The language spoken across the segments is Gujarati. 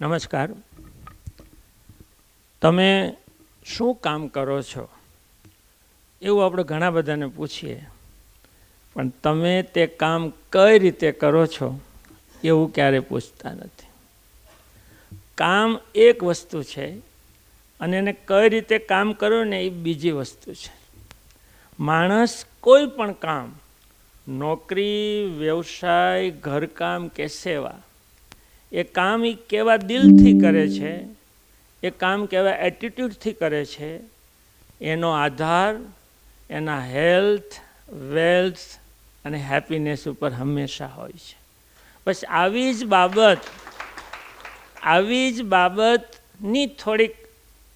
નમસ્કાર. તમે શું કામ કરો છો? એવું આપણે ઘણા બધાને પૂછીએ. પણ તમે તે કામ કઈ રીતે કરો છો એવું ક્યારે પૂછતા નથી. કામ એક વસ્તુ છે અને એને કઈ રીતે કામ કરો ને એ બીજી વસ્તુ છે. માણસ કોઈ પણ કામ, નોકરી, વ્યવસાય, ઘરકામ કે સેવા એ કામ એ કેવા દિલથી કરે છે, એ કામ કેવા એટીટ્યૂડથી કરે છે, એનો આધાર, એના હેલ્થ વેલ્થ અને હેપીનેસ ઉપર હંમેશા હોય છે. બસ આવી જ બાબત, આવી જ બાબતની થોડીક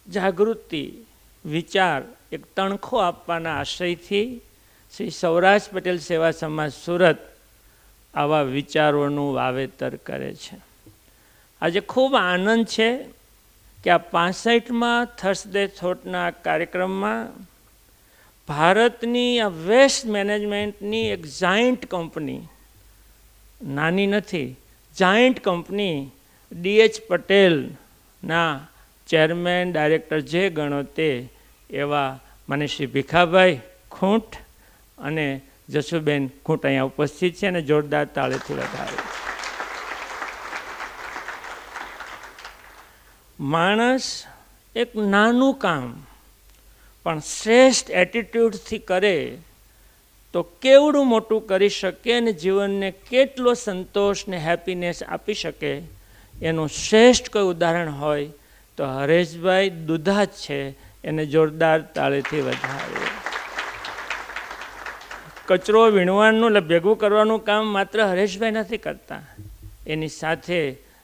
જાગૃતિ, વિચાર એક તણખો આપવાના આશયથી શ્રી સૌરાષ્ટ્ર પટેલ સેવા સમાજ સુરત આવા વિચારોનું વાવેતર કરે છે. આજે ખૂબ આનંદ છે કે આ પાસઠમાં થર્સડે થોટના કાર્યક્રમમાં ભારતની આ વેસ્ટ મેનેજમેન્ટની એક જાયન્ટ કંપની, નાની નથી, જાયન્ટ કંપની ડીએચ પટેલના ચેરમેન, ડાયરેક્ટર જે ગણો તે એવા મને શ્રી ભીખાભાઈ ખૂંટ અને જશુબેન ખૂંટ અહીંયા ઉપસ્થિત છે અને જોરદાર તાળેથી વધારે. માણસ એક નાનું કામ, પણ શ્રેષ્ઠ એટીટ્યૂડથી કરે તો કેવડું મોટું કરી શકે અને જીવનને કેટલો સંતોષ ને હેપીનેસ આપી શકે? એનું શ્રેષ્ઠ કોઈ ઉદાહરણ હોય તો હરેશભાઈ દુધા જ છે, એને જોરદાર તાળીથી વધારે. કચરો વીણવાનું એટલે ભેગું કરવાનું કામ માત્ર હરેશભાઈ નથી કરતા. એની સાથે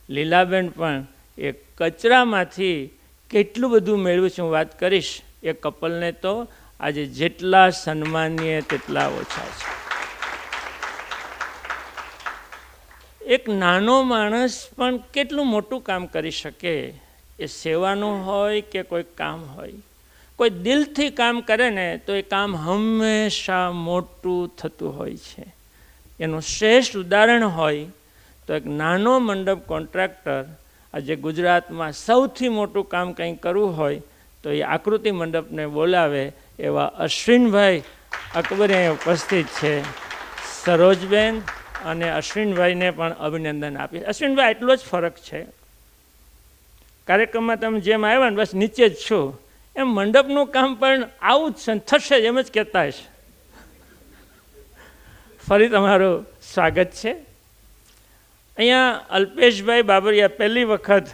લીલાબેન પણ એ કચરામાંથી કેટલું બધું મેળવ્યું છે? વાત કરીશ એ કપલને તો આજે જેટલા સન્માનીય તેટલા ઓછા છે. એક નાનો માણસ પણ કેટલું મોટું કામ કરી શકે? એ સેવાનું હોય કે કોઈ કામ હોય? કોઈ દિલથી કામ કરે ને તો એ કામ હંમેશા મોટું થતું હોય છે. એનું શ્રેષ્ઠ ઉદાહરણ હોય તો એક નાનો મંડપ કોન્ટ્રાક્ટર આજે ગુજરાતમાં સૌથી મોટું કામ કંઈ કરવું હોય તો એ આકૃતિ મંડપને બોલાવે એવા અશ્વિનભાઈ અકબરે અહીંયા ઉપસ્થિત છે. સરોજબેન અને અશ્વિનભાઈને પણ અભિનંદન આપી અશ્વિનભાઈ એટલો જ ફરક છે. કાર્યક્રમમાં તમે જેમ આવ્યા ને બસ નીચે જ છો. એમ મંડપનું કામ પણ આવું જ છે થશે એમ જ કહેતા છે ફરી તમારું સ્વાગત છે. અહીંયા અલ્પેશભાઈ બાબરિયા પહેલી વખત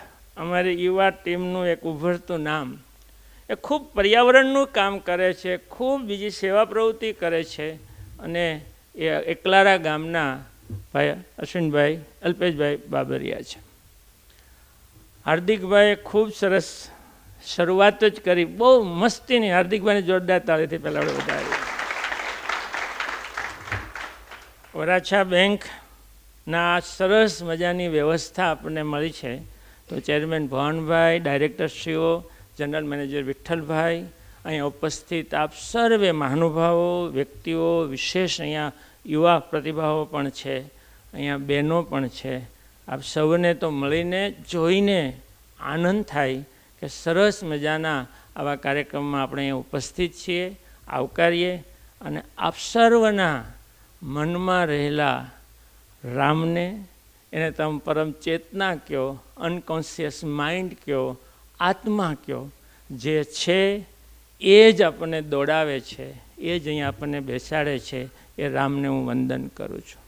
અમારી યુવા ટીમનું એક ઉભરતું નામ. એ ખૂબ પર્યાવરણનું કામ કરે છે, ખૂબ બીજી સેવા પ્રવૃત્તિ કરે છે અને એ એકલારા ગામના ભાઈ અશ્વિનભાઈ, અલ્પેશભાઈ બાબરિયા છે. હાર્દિકભાઈએ ખૂબ સરસ શરૂઆત જ કરી, બહુ મસ્તીની હાર્દિકભાઈને જોરદાર તાળીથી પહેલાં વધારી વરાછા બેંકના સરસ મજાની વ્યવસ્થા આપણને મળી છે. તો ચેરમેન ભવનભાઈ, ડાયરેક્ટરશ્રીઓ, જનરલ મેનેજર વિઠ્ઠલભાઈ, અહીંયા ઉપસ્થિત આપ સર્વે મહાનુભાવો, વ્યક્તિઓ, વિશેષ અહીંયા યુવા પ્રતિભાવો પણ છે, અહીંયા બહેનો પણ છે. આપ સૌને તો મળીને જોઈને આનંદ થાય કે સરસ મજાના આવા કાર્યક્રમમાં આપણે અહીંયા ઉપસ્થિત છીએ, આવકારીએ અને આપ સર્વના મનમાં રહેલા રામને એને તમે પરમ ચેતના કહો અનકોન્શિયસ માઇન્ડ કહો આત્મા કહો જે છે એ જ આપણને દોડાવે છે, એ જ અહીં આપણને બેસાડે છે, એ રામને હું વંદન કરું છું.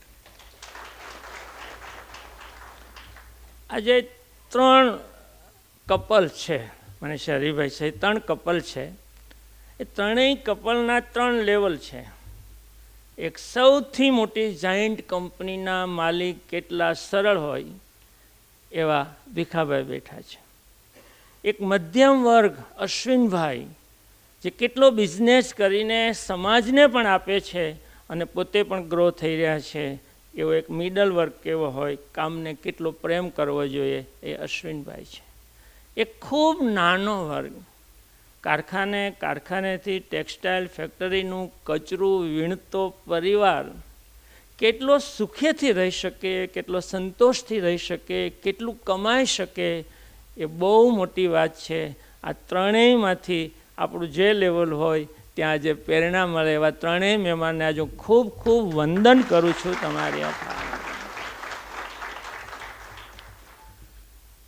આજે ત્રણ કપલ છે, મને શરીભાઈ છે ત્રણ કપલ છે. એ ત્રણેય કપલના ત્રણ લેવલ છે. એક સૌથી મોટી જાયન્ટ કંપનીના માલિક કેટલા સરળ હોય એવા ભીખાભાઈ બેઠા છે. એક મધ્યમ વર્ગ અશ્વિનભાઈ, જે કેટલો બિઝનેસ કરીને સમાજને પણ આપે છે અને પોતે પણ ગ્રો થઈ રહ્યા છે, એવો એક મિડલ વર્ગ કેવો હોય, કામને કેટલો પ્રેમ કરવો જોઈએ એ અશ્વિનભાઈ છે. એક ખૂબ નાનો વર્ગ કારખાને, કારખાનેથી ટેક્સટાઇલ ફેક્ટરીનું કચરું વીણતો પરિવાર કેટલો સુખેથી રહી શકે, કેટલો સંતોષથી રહી શકે, કેટલું કમાઈ શકે એ બહુ મોટી વાત છે. આ ત્રણેયમાંથી આપણું જે લેવલ હોય ત્યાં જે પ્રેરણા મળે એવા ત્રણેય મહેમાનને આજે ખૂબ ખૂબ વંદન કરું છું તમારી આ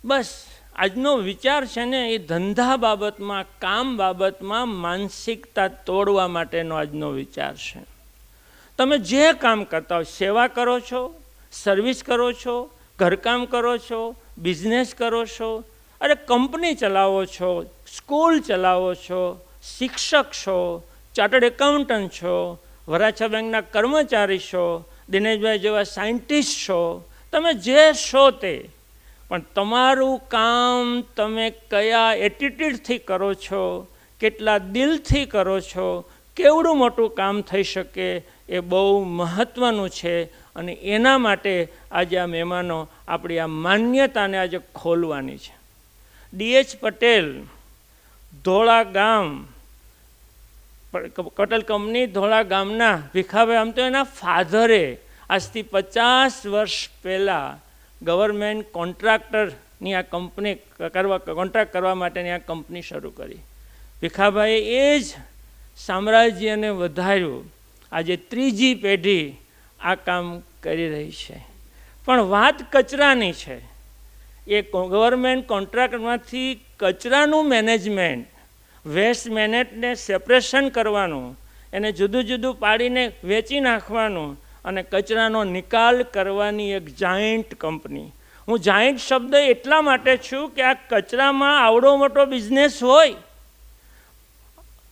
બસ. આજનો વિચાર છે ને એ ધંધા બાબતમાં, કામ બાબતમાં માનસિકતા તોડવા માટેનો આજનો વિચાર છે. તમે જે કામ કરતા હો સેવા કરો છો, સર્વિસ કરો છો, ઘરકામ કરો છો, બિઝનેસ કરો છો, અરે કંપની ચલાવો છો, સ્કૂલ ચલાવો છો, શિક્ષક છો, ચાર્ટર્ડ એકાઉન્ટન્ટ છો, વરાછા બેંકના કર્મચારી છો, દિનેશભાઈ જેવા સાયન્ટિસ્ટ છો, તમે જે છો તે પણ તમારું કામ તમે કયા એટીટ્યૂડથી કરો છો, કેટલા દિલથી કરો છો, કેવડું મોટું કામ થઈ શકે એ બહુ મહત્ત્વનું છે. અને એના માટે આજે આ મહેમાનો આપણી આ માન્યતાને આજે ખોલવાની છે. ડીએચ પટેલ, ધોળા ગામ પટેલ કંપની ધોળા ગામના ભીખાભાઈ, આમ તો એના ફાધરે આજથી પચાસ વર્ષ પહેલાં ગવર્મેન્ટ કોન્ટ્રાક્ટરની આ કંપની કરવા, કોન્ટ્રાક્ટ કરવા માટેની આ કંપની શરૂ કરી. ભીખાભાઈએ એ જ સામ્રાજ્યને વધાર્યું. આજે ત્રીજી પેઢી આ કામ કરી રહી છે. પણ વાત કચરાની છે. એ ગવર્મેન્ટ કોન્ટ્રાક્ટમાંથી કચરાનું મેનેજમેન્ટ, વેસ્ટ મેનેજને સેપરેશન કરવાનું, એને જુદું જુદું પાડીને વેચી નાખવાનું અને કચરાનો નિકાલ કરવાની એક જાયન્ટ કંપની હું જાયન્ટ શબ્દ એટલા માટે છું કે આ કચરામાં આવડો મોટો બિઝનેસ હોય.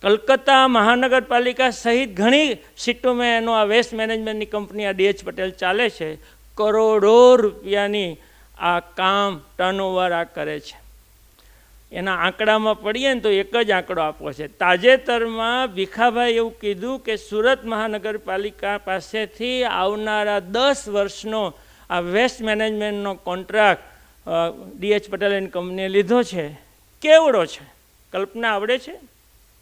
કલકત્તા મહાનગરપાલિકા સહિત ઘણી સીટોમાં એનો આ વેસ્ટ મેનેજમેન્ટની કંપની આ ડીએચ પટેલ ચાલે છે. કરોડો રૂપિયાની આ કામ ટર્નઓવર આ કરે છે. એના આંકડામાં પડીએ ને તો એક જ આંકડો આપવો છે. તાજેતરમાં ભીખાભાઈ એવું કીધું કે સુરત મહાનગરપાલિકા પાસેથી આવનારા દસ વર્ષનો આ વેસ્ટ મેનેજમેન્ટનો કોન્ટ્રાક્ટ ડીએચ પટેલ એન્ડ કંપનીએ લીધો છે. કેવડો છે? કલ્પના આવડે છે?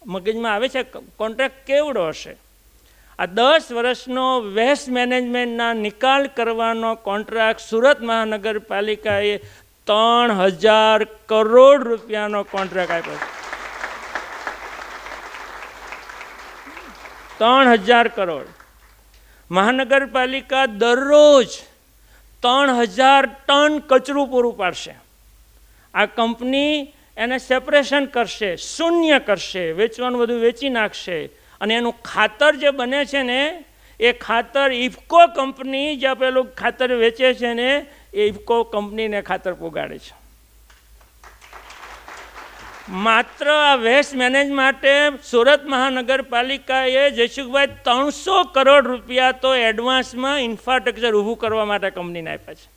મગજમાં આવે છે? કોન્ટ્રાક્ટ કેવડો હશે? આ દસ વર્ષનો વેસ્ટ મેનેજમેન્ટના નિકાલ કરવાનો કોન્ટ્રાક્ટ સુરત મહાનગરપાલિકાએ ત્રણ હજાર કરોડ રૂપિયાનો કોન્ટ્રાક્ટ આપ્યો છે. ત્રણ હજાર કરોડ. મહાનગરપાલિકા દરરોજ ત્રણ હજાર ટન કચરું પૂરું પાડશે. આ કંપની એને સેપરેશન કરશે, શૂન્ય કરશે, વેચવાનું બધું વેચી નાખશે અને એનું ખાતર જે બને છે ને, એ ખાતર ઇફકો કંપની જે પેલું ખાતર વેચે છે ને એ ઇફકો કંપનીને ખાતર પોગાડે છે. માત્ર આ વેસ્ટ મેનેજ માટે સુરત મહાનગરપાલિકાએ જયસુખભાઈ ત્રણસો કરોડ રૂપિયા તો એડવાન્સમાં ઇન્ફ્રાસ્ટ્રક્ચર ઊભું કરવા માટે કંપનીને આપ્યા છે.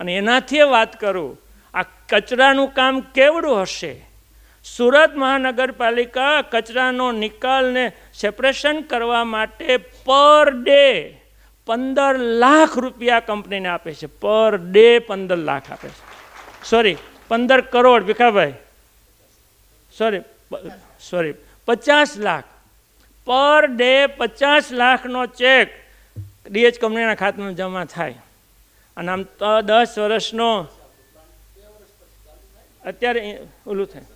અને એનાથી વાત કરું, આ કચરાનું કામ કેવડું હશે? સુરત મહાનગરપાલિકા કચરાનો નિકાલને સેપરેશન કરવા માટે પર ડે પંદર લાખ રૂપિયા કંપનીને આપે છે. પર ડે પંદર લાખ આપે છે. સોરી પંદર કરોડ, ભીખાભાઈ. સોરી સોરી પચાસ લાખ. પર ડે પચાસ લાખનો ચેક ડીએચ કંપનીના ખાતામાં જમા થાય. અને આમ તો દસ વર્ષનો અત્યારે ઓલું થાય.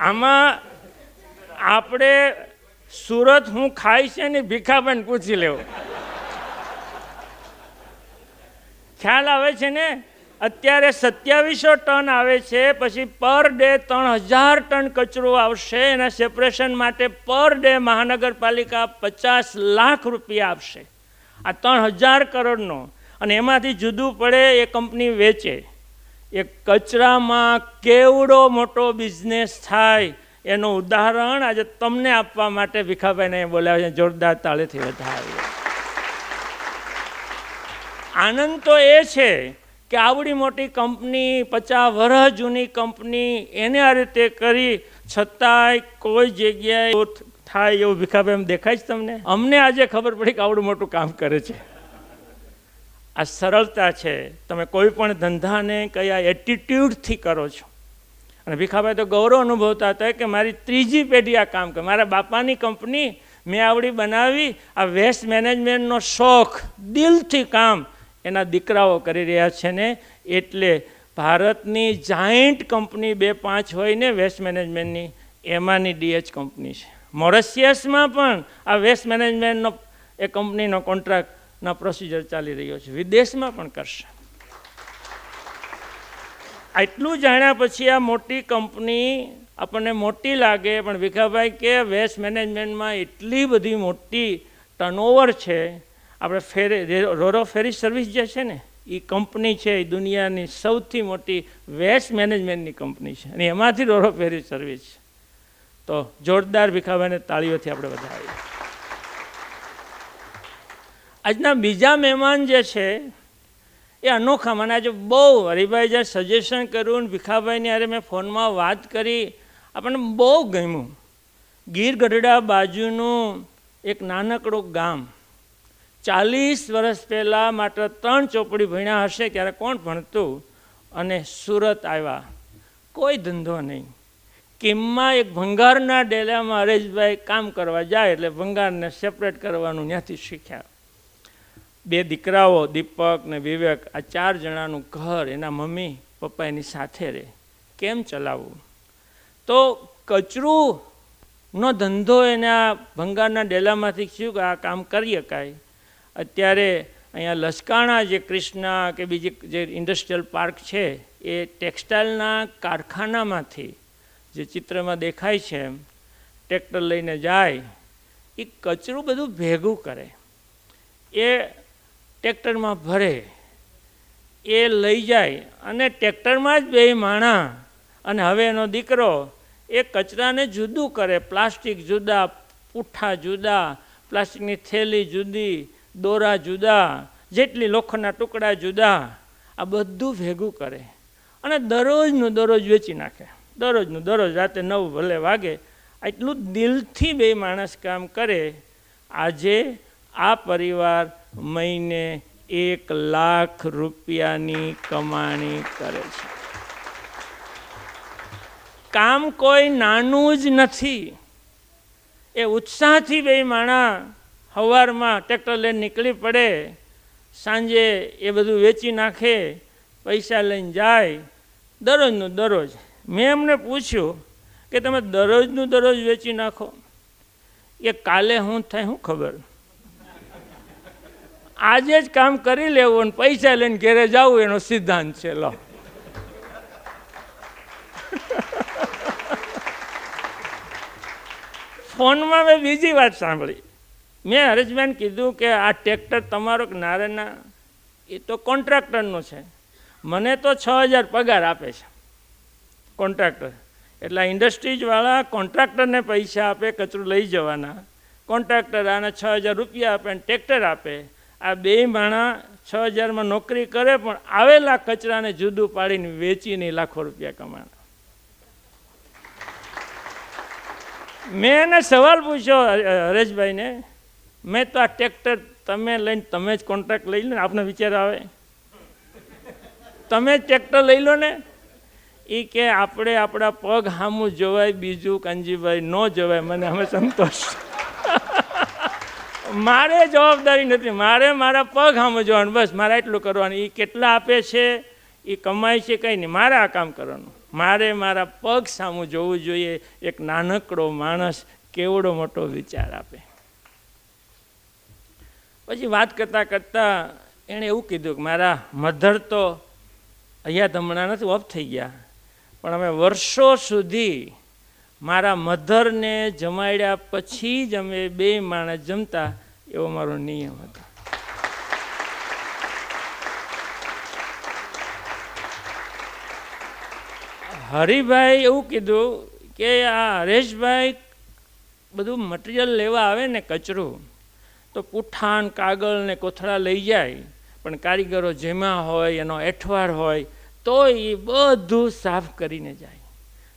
આમાં આપણે સુરત હું ખાય છે ને ભીખાબેન પૂછી લેવું. ખ્યાલ આવે છે ને? અત્યારે સત્યાવીસો ટન આવે છે, પછી પર ડે ત્રણ હજાર ટન કચરો આવશે, એના સેપરેશન માટે પર ડે મહાનગરપાલિકા પચાસ લાખ રૂપિયા આપશે. આ ત્રણ હજાર કરોડનો. અને એમાંથી જુદું પડે એ કંપની વેચે. એ કચરામાં કેવડો મોટો બિઝનેસ થાય એનું ઉદાહરણ આજે તમને આપવા માટે ભીખાભાઈને બોલાવ્યા છે, જોરદાર તાળેથી વધારે. આનંદ તો એ છે કે આવડી મોટી કંપની, પચાસ વર્ષ જૂની કંપની, એને આ રીતે કરી, છતાંય કોઈ જગ્યાએ થાય એવું ભીખાભાઈ દેખાય છે તમને? અમને આજે ખબર પડી કે આવડું મોટું કામ કરે છે. આ સરળતા છે. તમે કોઈ પણ ધંધાને કયા એટીટ્યૂડથી કરો છો. અને ભીખાભાઈ તો ગૌરવ અનુભવતા હતા કે મારી ત્રીજી પેઢી આ કામ કરે. મારા બાપાની કંપની મેં આવડી બનાવી. આ વેસ્ટ મેનેજમેન્ટનો શોખ દિલથી કામ એના દીકરાઓ કરી રહ્યા છે ને. એટલે ભારતની જાયન્ટ કંપની બે પાંચ હોય ને વેસ્ટ મેનેજમેન્ટની એમાંની ડીએચ કંપની છે. મોરસિયસમાં પણ આ વેસ્ટ મેનેજમેન્ટનો એ કંપનીનો કોન્ટ્રાક્ટના પ્રોસિજર ચાલી રહ્યો છે. વિદેશમાં પણ કરશે. આટલું જાણ્યા પછી આ મોટી કંપની આપણને મોટી લાગે, પણ ભીખાભાઈ કે વેસ્ટ મેનેજમેન્ટમાં એટલી બધી મોટી ટર્નઓવર છે. આપણે ફેરી, રોરો ફેરી સર્વિસ જે છે ને, એ કંપની છે, એ દુનિયાની સૌથી મોટી વેસ્ટ મેનેજમેન્ટની કંપની છે. અને એમાંથી રોરો ફેરી સર્વિસ તો જોરદાર ભીખાભાઈને તાળીઓથી આપણે વધાવીએ. આજના બીજા મહેમાન જે છે, એ અનોખા. મને આજે બહુ હરિભાઈ જ્યારે સજેશન કર્યું ને ભીખાભાઈની અરે મેં ફોનમાં વાત કરી. આપણને બહુ ગમ્યું. ગીર ગઢડા બાજુનું એક નાનકડું ગામ. ચાલીસ વર્ષ પહેલાં માત્ર ત્રણ ચોપડી ભણ્યા હશે, ત્યારે કોણ ભણતું? અને સુરત આવ્યા. કોઈ ધંધો નહીં. કિમમાં એક ભંગારના ડેલામાં હરેશભાઈ કામ કરવા જાય, એટલે ભંગારને સેપરેટ કરવાનું ત્યાંથી શીખ્યા. બે દીકરાઓ, દીપક ને વિવેક, આ ચાર જણાનું ઘર એના મમ્મી, પપ્પા એની સાથે રહે. કેમ ચલાવવું? તો કચરું નો ધંધો એના ભંગારના ડેલામાંથી શું કે આ કામ કરી શકાય અત્યારે અહીંયા લસકાણા જે કૃષ્ણા કે બીજી જે ઇન્ડસ્ટ્રીયલ પાર્ક છે, એ ટેક્સટાઇલના કારખાનામાંથી જે ચિત્રમાં દેખાય છે એમ, ટ્રેક્ટર લઈને જાય, એ કચરું બધું ભેગું કરે. એ ટ્રેક્ટરમાં ભરે, એ લઈ જાય અને ટ્રેક્ટરમાં જ બે માણા અને હવે એનો દીકરો, એ કચરાને જુદું કરે. પ્લાસ્ટિક જુદા, પૂઠા જુદા, પ્લાસ્ટિકની થેલી જુદી, દોરા જુદા, જેટલી લોખંડના ટુકડા જુદા, આ બધું ભેગું કરે. અને દરરોજનું દરરોજ વેચી નાખે. દરરોજનું દરરોજ રાતે નવ ભલે વાગે, આટલું દિલથી બે માણસ કામ કરે. આજે આ પરિવાર મહિને એક લાખ રૂપિયાની કમાણી કરે છે. કામ કોઈ નાનું જ નથી. એ ઉત્સાહથી બે માણા સવારમાં ટ્રેક્ટર લઈને નીકળી પડે, સાંજે એ બધું વેચી નાખે, પૈસા લઈને જાય, દરરોજનું દરરોજ. મેં એમને પૂછ્યું કે તમે દરરોજનું દરરોજ વેચી નાખો? એ કાલે હું થાય શું ખબર? આજે જ કામ કરી લેવું અને પૈસા લઈને ઘેરે જવું એનો સિદ્ધાંત છે, લો. ફોનમાં મેં બીજી વાત સાંભળી. મેં હરેશભાઈને કીધું કે આ ટ્રેક્ટર તમારો કે નારેના એ તો કોન્ટ્રાક્ટરનો છે. મને તો છ હજાર પગાર આપે છે. કોન્ટ્રાક્ટર. એટલે ઇન્ડસ્ટ્રીઝવાળા કોન્ટ્રાક્ટરને પૈસા આપે, કચરું લઈ જવાના. કોન્ટ્રાક્ટર આને છ હજાર રૂપિયા આપે અને ટ્રેક્ટર આપે. આ બે માણા છ હજારમાં નોકરી કરે પણ આવેલા કચરાને જુદું પાડીને વેચીને લાખો રૂપિયા કમાણા. મેં એને સવાલ પૂછ્યો હરેશભાઈને, મેં તો આ ટ્રેક્ટર તમે લઈને તમે જ કોન્ટ્રાક્ટ લઈ લો ને, આપને વિચાર આવે? તમે ટ્રેક્ટર લઈ લો ને. એ કે, આપણે આપણા પગ સામું જોવાય, બીજું કાનજીભાઈ ન જોવાય, મને અમે સંતોષ. મારે જવાબદારી નથી, મારે મારા પગ સામે જોવાનું બસ મારે એટલું કરવાનું. એ કેટલા આપે છે એ કમાય છે કંઈ નહીં, મારે આ કામ કરવાનું. મારે મારા પગ સામું જોવું જોઈએ, એક નાનકડો માણસ કેવડો મોટો વિચાર આપે. પછી વાત કરતાં કરતાં એણે એવું કીધું કે મારા મધર તો અહીંયા હમણાં નથી, ઓફ થઈ ગયા. પણ અમે વર્ષો સુધી મારા મધરને જમાડ્યા પછી જ અમે બે માણસ જમતા, એવો મારો નિયમ હતો. હરિભાઈ એવું કીધું કે આ હરેશભાઈ બધું મટીરિયલ લેવા આવે ને કચરું, તો પુઠાન કાગળ ને કોથળા લઈ જાય, પણ કારીગરો જેમાં હોય, એનો એઠવાડ હોય, તો એ બધું સાફ કરીને જાય.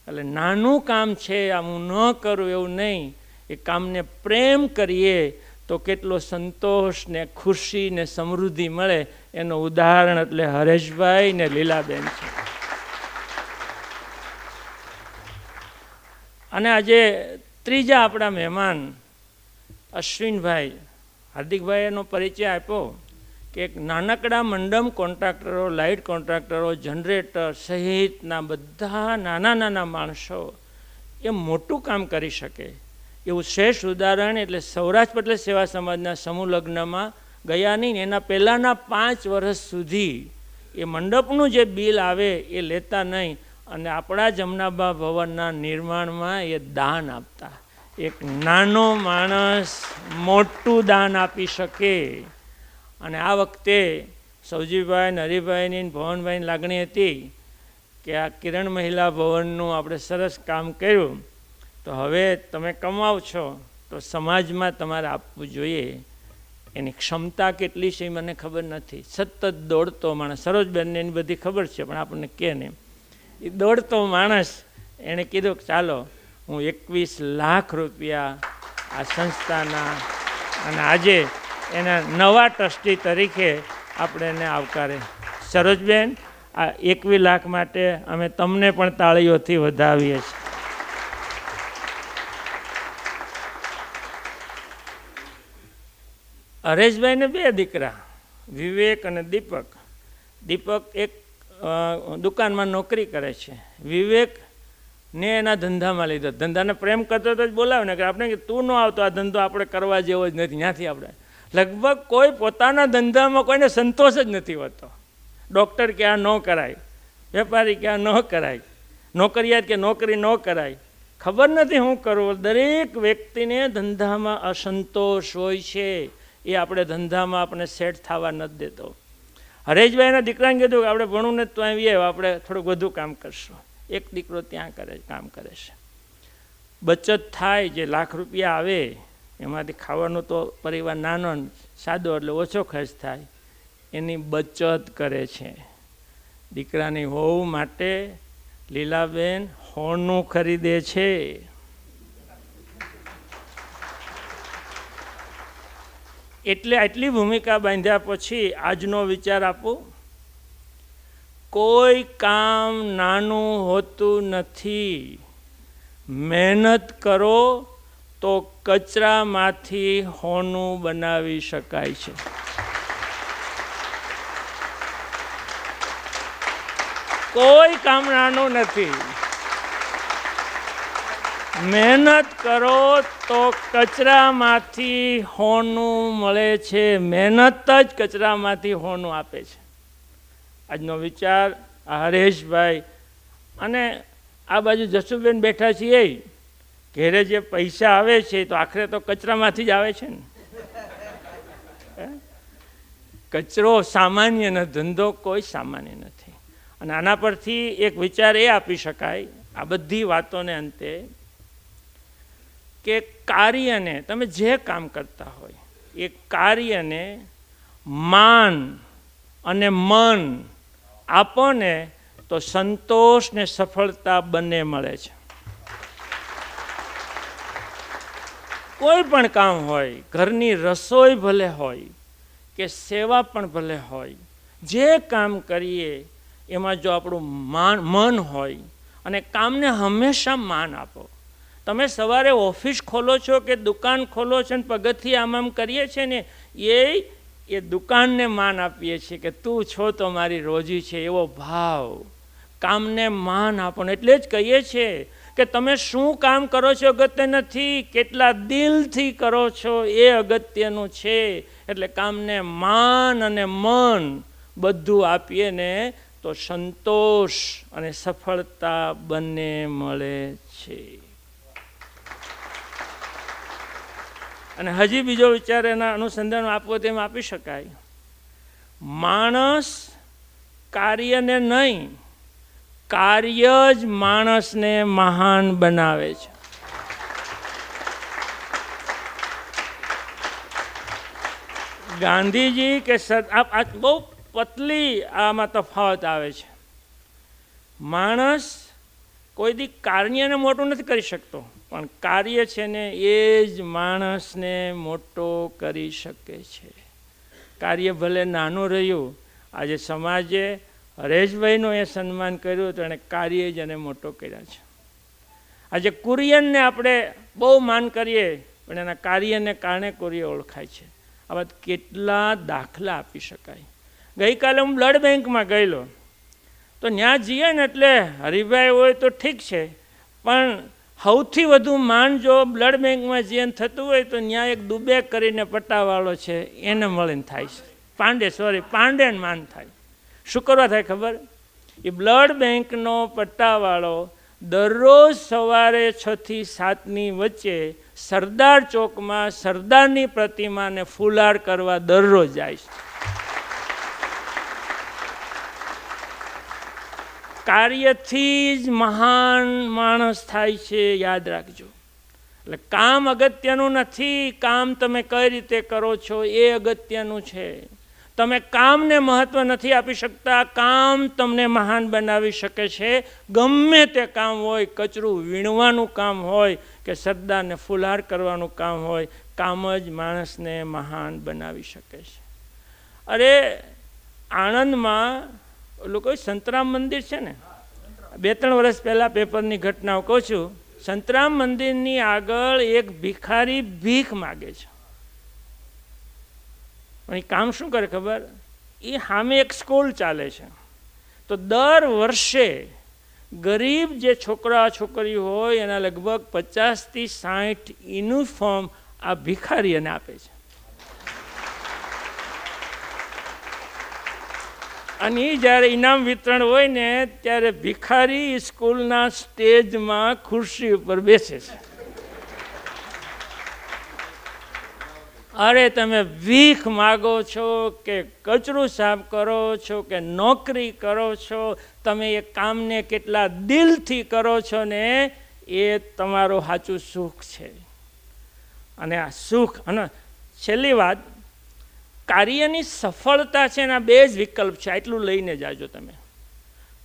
એટલે નાનું કામ છે હું ન કરું એવું નહીં. એ કામને પ્રેમ કરીએ તો કેટલો સંતોષ ને ખુશી ને સમૃદ્ધિ મળે. એનું ઉદાહરણ એટલે હરેશભાઈ ને લીલાબેન છે. અને આજે ત્રીજા આપણા મહેમાન અશ્વિનભાઈ. હાર્દિકભાઈ એનો પરિચય આપ્યો. કે એક નાનકડા મંડમ કોન્ટ્રાક્ટરો, લાઇટ કોન્ટ્રાક્ટરો, જનરેટર, સહિતના બધા નાના નાના માણસો એ મોટું કામ કરી શકે. એવું શ્રેષ્ઠ ઉદાહરણ એટલે સૌરાષ્ટ્ર પટેલ સેવા સમાજના સમૂહ લગ્નમાં ગયા નહીં, એના પહેલાંના પાંચ વર્ષ સુધી એ મંડપનું જે બિલ આવે એ લેતા નહીં અને આપણા જમનાબા ભવનના નિર્માણમાં એ દાન આપતા. એક નાનો માણસ મોટું દાન આપી શકે. અને આ વખતે સૌજીભાઈ હરિભાઈની ભવનભાઈની લાગણી હતી કે આ કિરણ મહિલા ભવનનું આપણે સરસ કામ કર્યું. તો હવે તમે કમાવ છો, તો સમાજમાં તમારે આપવું જોઈએ. એની ક્ષમતા કેટલી છે એ મને ખબર નથી. સતત દોડતો માણસ, સરોજબેનને એની બધી ખબર છે, પણ આપણને કે નહીં. એ દોડતો માણસ એણે કીધું કે ચાલો, હું એકવીસ લાખ રૂપિયા આ સંસ્થાના અને આજે એના નવા ટ્રસ્ટી તરીકે આપણે એને આવકારે. સરોજબેન, આ એકવી લાખ માટે અમે તમને પણ તાળીઓથી વધાવીએ છીએ. હરેશભાઈને બે દીકરા, વિવેક અને દીપક. દીપક એક દુકાનમાં નોકરી કરે છે. વિવેક ને એના ધંધામાં લીધો. ધંધાને પ્રેમ કરતો તો જ બોલાવે ને કે આપણે કે તું ન આવતો, આ ધંધો આપણે કરવા જેવો જ નથી. ત્યાંથી આપણે લગભગ કોઈ પોતાના ધંધામાં કોઈને સંતોષ જ નથી હોતો. ડૉક્ટર કે આ ન કરાય, વેપારી કે આ ન કરાય, નોકરિયાત કે નોકરી ન કરાય. ખબર નથી હું કરવું દરેક વ્યક્તિને ધંધામાં અસંતોષ હોય છે, એ આપણે ધંધામાં આપણે સેટ થવા નથી દેતો. હરેશભાઈના દીકરાને કીધું કે આપણે ભણવું નથી તો આવીએ, આપણે થોડુંક વધુ કામ કરશું. એક દીકરો ત્યાં કરે કામ કરે છે. બચત થાય જે લાખ રૂપિયા આવે એમાંથી ખાવાનું તો પરિવાર નાનો સાદો એટલે ઓછો ખર્ચ થાય. એની બચત કરે છે. દીકરાની હોવ માટે લીલાબેન હોનું ખરીદે છે. એટલે આટલી ભૂમિકા બાંધ્યા પછી આજનો વિચાર આપું. કોઈ કામ નાનું હોતું નથી. મહેનત કરો તો કચરામાંથી હોનું બનાવી શકાય છે. કોઈ કામનાનું નથી. મહેનત કરો તો કચરામાંથી હોનું મળે છે. મહેનત જ કચરામાંથી હોનું આપે છે. આજનો વિચાર હરેશભાઈ અને આ બાજુ જસુબેન બેઠા છીએ. ઘેરે જે પૈસા આવે છે, તો આખરે તો કચરામાંથી જ આવે છે ને? કચરો સામાન્ય ન, ધંધો કોઈ સામાન્ય નથી. અને આના પરથી એક વિચાર એ આપી શકાય, આ બધી વાતોને અંતે, કે કાર્યને, તમે જે કામ કરતા હોય, એ કાર્યને માન અને મન આપો ને તો સંતોષ ને સફળતા બંને મળે છે. કોઈ પણ કામ હોય, ઘરની રસોઈ ભલે હોય કે સેવા પણ ભલે હોય, જે કામ કરીએ એમાં જો આપણું માન, મન હોય અને કામને હંમેશા માન આપો. તમે સવારે ઓફિસ ખોલો છો કે દુકાન ખોલો છો ને પગથી આમ આમ કરીએ છીએ ને, એ એ દુકાનને માન આપીએ છીએ કે તું છો તો મારી રોજી છે એવો ભાવ. કામને માન આપો ને એટલે જ કહીએ છીએ કે તમે શું કામ કરો છો અગત્ય નથી? કેટલા દિલથી કરો છો? એ અગત્યનું છે. એટલે કામને માન અને મન બધું આપીએ ને તો સંતોષ અને સફળતા બંને મળે છે. અને હજી બીજો વિચાર એના અનુસંધાન આપવો તેમ આપી શકાય. માણસ કાર્યને નહીં કાર્ય જ માણસને મહાન બનાવે છે. ગાંધીજી કે આ બહુ પતલી આમાં તફાવત આવે છે. માણસ કોઈ દી કાર્યને મોટું નથી કરી શકતો, પણ કાર્ય છે ને એ જ માણસને મોટો કરી શકે છે. કાર્ય ભલે નાનું રહ્યું, આજે સમાજે હરેશભાઈનું એ સન્માન કર્યું તો એણે કાર્ય જ એને મોટો કર્યા છે. આજે કુરિયનને આપણે બહુ માન કરીએ, પણ એના કાર્યને કારણે કુરિયર ઓળખાય છે. આવા કેટલા દાખલા આપી શકાય. ગઈકાલે હું બ્લડ બેંકમાં ગયેલો. તો ત્યાં જઈએ ને એટલે હરિભાઈ હોય તો ઠીક છે, પણ સૌથી વધુ માન જો બ્લડ બેંકમાં જીએન થતું હોય તો ત્યાં એક દુબે કરીને પટ્ટાવાળો છે, એને મળીને થાય છે. પાંડે સોરી પાંડે માન થાય. શું કરવા થાય ખબર? એ બ્લડ બેંકનો પટ્ટાવાળો દરરોજ સવારે છથી સાતની વચ્ચે સરદાર ચોકમાં સરદારની પ્રતિમાને ફુલાર કરવા દરરોજ જાય છે. કાર્યથી જ મહાન માણસ થાય છે, યાદ રાખજો. એટલે કામ અગત્યનું નથી, કામ તમે કઈ રીતે કરો છો એ અગત્યનું છે. તમે કામને મહત્ત્વ નથી આપી શકતા, કામ તમને મહાન બનાવી શકે છે. ગમે તે કામ હોય, કચરું વીણવાનું કામ હોય કે શ્રદ્ધાને ફુલાર કરવાનું કામ હોય, કામ જ માણસને મહાન બનાવી શકે છે. અરે, આણંદમાં લોકો સંતરામ મંદિર છે ને? બે ત્રણ વર્ષ પહેલાં પેપરની ઘટનાઓ કહું છું. સંતરામ મંદિરની આગળ એક ભિખારી ભીખ માગે છે. પણ એ કામ શું કરે ખબર? એ સામે એક સ્કૂલ ચાલે છે. તો દર વર્ષે ગરીબ જે છોકરા છોકરી હોય એના લગભગ પચાસથી સાઠ યુનિફોર્મ આ ભિખારીને આપે છે. અને એ જ્યારે ઇનામ વિતરણ હોય ને ત્યારે ભિખારી સ્કૂલના સ્ટેજમાં ખુરશી ઉપર બેસે છે. અરે તમે ભીખ માગો છો કે કચરું સાફ કરો છો કે નોકરી કરો છો, તમે એ કામને કેટલા દિલથી કરો છો ને, એ તમારું સાચું સુખ છે. અને આ સુખ, અને છેલ્લી વાત, કાર્યની સફળતા છે એના બે જ વિકલ્પ છે એટલું લઈને જાજો તમે.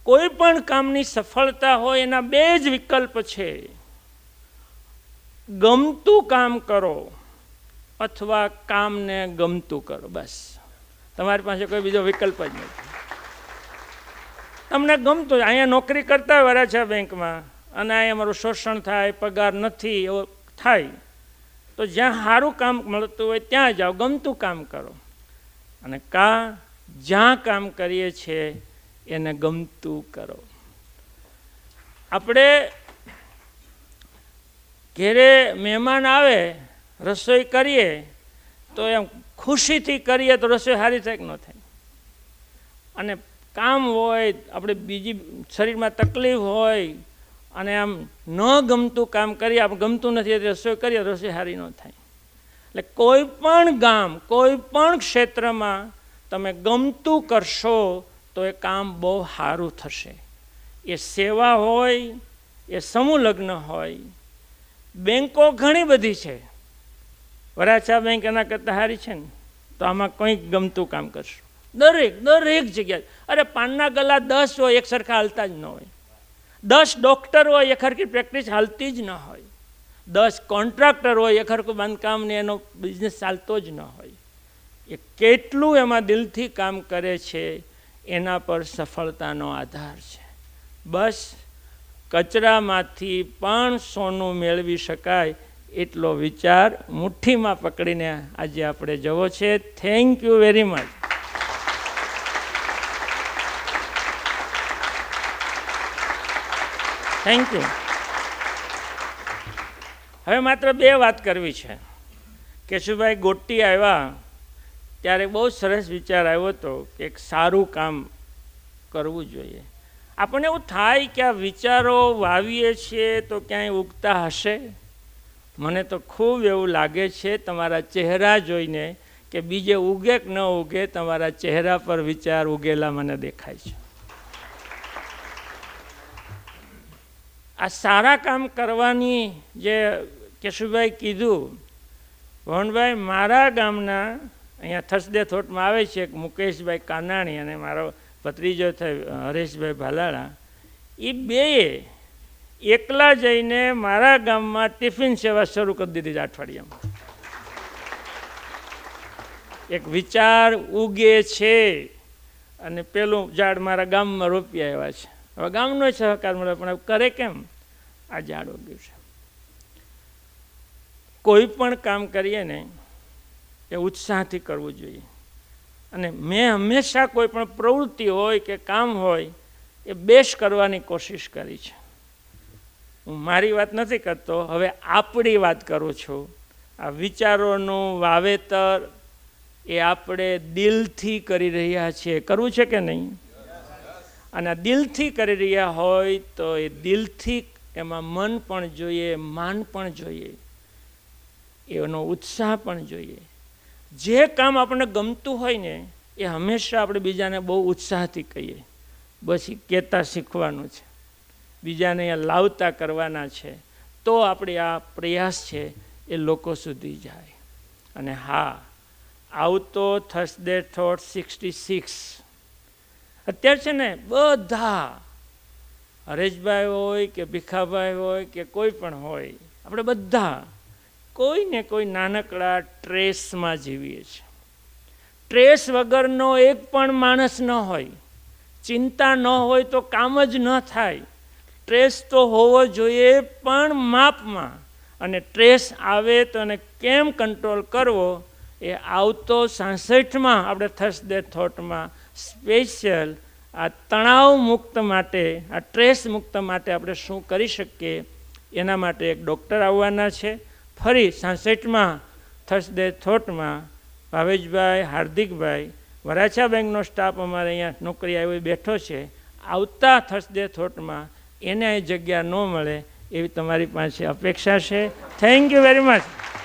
કોઈ પણ કામની સફળતા હોય એના બે જ વિકલ્પ છે. ગમતું કામ કરો અથવા કામને ગમતું કરો, બસ. તમારી પાસે કોઈ બીજો વિકલ્પ જ નથી. તમને ગમતું, અહીંયા નોકરી કરતા વરાછા બેંકમાં, અને અહીંયા મારું શોષણ થાય, પગાર નથી, એવો થાય. તો જ્યાં સારું કામ મળતું હોય, ત્યાં જાઓ, ગમતું કામ કરો. અને કા જ્યાં કામ કરીએ છીએ એને ગમતું કરો. આપણે ઘેરે મહેમાન આવે રસોઈ કરીએ, તો એમ ખુશીથી કરીએ તો રસોઈ સારી થાય કે ન થાય? અને કામ હોય, આપણે બીજી શરીરમાં તકલીફ હોય, અને આમ ન ગમતું કામ કરીએ આપણે ગમતું નથી રસોઈ કરીએ રસોઈ સારી ન થાય. એટલે કોઈ પણ ગામ, કોઈ પણ ક્ષેત્રમાં તમે ગમતું કરશો, તો એ કામ બહુ સારું થશે. એ સેવા હોય, એ સમૂહ લગ્ન હોય, બેંકો ઘણી બધી છે. વરાછા બેંક એના કરતાં સારી છે ને, તો આમાં કંઈક ગમતું કામ કરશું. દરેક દરેક જગ્યાએ. અરે પાનના ગલા દસ હોય, એક સરખા હાલતા જ ન હોય. દસ ડૉક્ટર હોય, એક સરખી પ્રેક્ટિસ હાલતી જ ન હોય. દસ કોન્ટ્રાક્ટર હોય એ ખરખું બાંધકામ ને એનો બિઝનેસ ચાલતો જ ન હોય. એ કેટલું એમાં દિલથી કામ કરે છે, એના પર સફળતાનો આધાર છે. બસ, કચરામાંથી પણ સોનું મેળવી શકાય એટલો વિચાર મુઠ્ઠીમાં પકડીને આજે આપણે જવો છે. Thank you very much thank you હવે માત્ર બે વાત કરવી છે. કેશુભાઈ ગોટી આવ્યા ત્યારે બહુ સરસ વિચાર આવ્યો હતો કે એક સારું કામ કરવું જોઈએ. આપણને એવું થાય કે આ વિચારો વાવીએ છીએ તો ક્યાંય ઉગતા હશે? મને તો ખૂબ એવું લાગે છે તમારા ચહેરા જોઈને કે બીજે ઉગે કે ન ઉગે તમારા ચહેરા પર વિચાર ઉગેલા મને દેખાય છે. આ સારા કામ કરવાની જે કેશુભાઈ કીધું ભવનભાઈ મારા ગામના અહીંયા થસદે થોટમાં આવે છે એક મુકેશભાઈ કાનાણી અને મારો ભત્રીજો થયો હરેશભાઈ ભાલાળા એ બેએ એકલા જઈને મારા ગામમાં ટિફિન સેવા શરૂ કરી દીધી છે અઠવાડિયામાં. એક વિચાર ઉગે છે અને પેલું ઝાડ મારા ગામમાં રોપી આવ્યા છે. હવે ગામનો સહકાર મળે, પણ કરે કેમ? આ ઝાડ ઉગ્યું છે. કોઈ પણ કામ કરીએ ને, એ ઉત્સાહથી કરવું જોઈએ. અને મેં હંમેશા કોઈ પણ પ્રવૃત્તિ હોય કે કામ હોય, એ બેશ કરવાની કોશિશ કરી છે. હું મારી વાત નથી કરતો, હવે આપણી વાત કરું છું. આ વિચારોનું વાવેતર એ આપણે દિલથી કરી રહ્યા છીએ. કરવું છે કે નહીં? અને દિલથી કરી રહ્યા હોય તો એ દિલથી એમાં મન પણ જોઈએ, માન પણ જોઈએ. એનો ઉત્સાહ પણ જોઈએ. જે કામ આપણને ગમતું હોય ને, એ હંમેશા આપણે બીજાને બહુ ઉત્સાહથી કહીએ. બસ એ કહેતા શીખવાનું છે. બીજાને લાવતા કરવાના છે, તો આપણે આ પ્રયાસ છે એ લોકો સુધી જાય. અને હા, આવતો થર્સડે થોટ સિક્સટી સિક્સ, અત્યારે છે ને બધા હરેશભાઈ હોય કે ભીખાભાઈ હોય કે કોઈ પણ હોય, આપણે બધા કોઈ ને કોઈ નાનકડા ટ્રેસમાં જીવીએ છીએ. ટ્રેસ વગરનો એક પણ માણસ ન હોય, ચિંતા ન હોય તો કામ જ ન થાય ટ્રેસ તો હોવો જોઈએ પણ માપમાં. અને ટ્રેસ આવે તો એને કેમ કંટ્રોલ કરવો એ આવતો સાસઠમાં, આપણે થર્સડે થોટમાં સ્પેશિયલ આ તણાવ મુક્ત માટે, આ ટ્રેસ મુક્ત માટે આપણે શું કરી શકીએ? એના માટે એક ડૉક્ટર આવવાના છે. ફરી સાસઠમાં થર્સડે થોટમાં ભાવેશભાઈ, હાર્દિકભાઈ, વરાછા બેંકનો સ્ટાફ અમારે અહીંયા નોકરી આવ્યો બેઠો છે. આવતા થર્સડે થોટમાં એને જગ્યા ન મળે એવી તમારી પાસે અપેક્ષા છે. Thank you very much